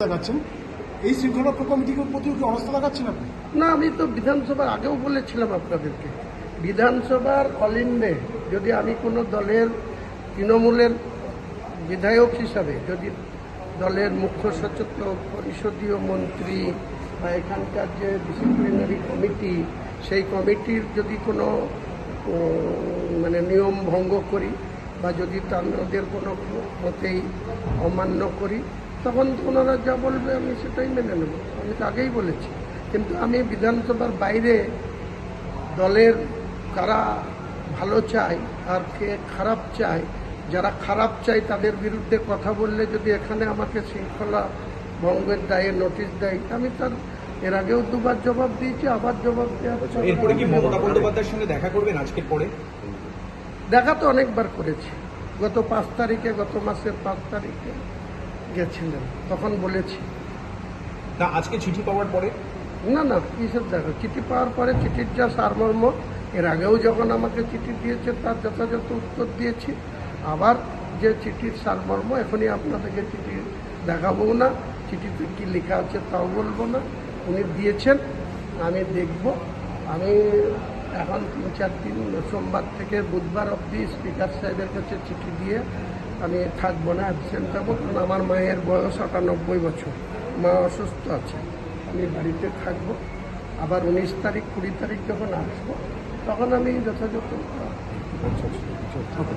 দেখাচ্ছেন? এই শৃঙ্খলা কমিটির প্রতি অনাস্থা দেখাচ্ছেন আপনি? না, আমি তো বিধানসভার আগেও বলেছিলাম আপনাদেরকে। বিধানসভার অল ইন্ডে যদি আমি কোনো দলের তৃণমূলের বিধায়ক হিসাবে যদি দলের মুখ্য সচেতক, পরিষদীয় মন্ত্রী বা এখানকার যে ডিসিপ্লিনারি কমিটি সেই কমিটির যদি কোনো মানে নিয়ম ভঙ্গ করি বা যদি তাদের কোনো মতেই অমান্য করি তখন ওনারা যা বলবে আমি সেটাই মেনে নেব। আমি তো আগেই বলেছি। কিন্তু আমি বিধানসভার বাইরে দলের কারা ভালো চায় আর কে খারাপ চায় যারা খারাপ চায় তাদের বিরুদ্ধে কথা বললে যদি এখানে আমাকে শৃঙ্খলা ভঙ্গের দায়ে নোটিশ দেয় আমি তার এর আগেও দুবার জবাব দিয়েছি আবার জবাব দেওয়ার এরপরে কি মমতা বন্দ্যোপাধ্যায়ের সঙ্গে দেখা করবেন আজকের পরে? দেখা তো অনেকবার করেছি। গত পাঁচ তারিখে গত মাসের পাঁচ তারিখে। গেছিলেন তখন বলেছি। না আজকে চিঠি পাওয়ার পরে? না না কিসের দেখো চিঠি পাওয়ার পরে চিঠির যা সারমর্ম এর আগেও যখন আমাকে চিঠি দিয়েছে তার যথাযথ উত্তর দিয়েছি। আবার যে চিঠির সারমর্ম এখনই আপনাদেরকে চিঠি দেখাবো না চিঠিতে কি লেখা আছে তাও বলব না। উনি দিয়েছেন আমি দেখব। আমি এখন তিন চার দিন সোমবার থেকে বুধবার অবধি স্পিকার সাহেবের কাছে চিঠি দিয়ে আমি থাকব না অ্যাবসেন্ট যাব কারণ আমার মায়ের বয়স আটানব্বই বছর। মা অসুস্থ আছে, আমি বাড়িতে থাকব। আবার উনিশ তারিখ, কুড়ি তারিখ যখন আসব, তখন আমি যথাযথ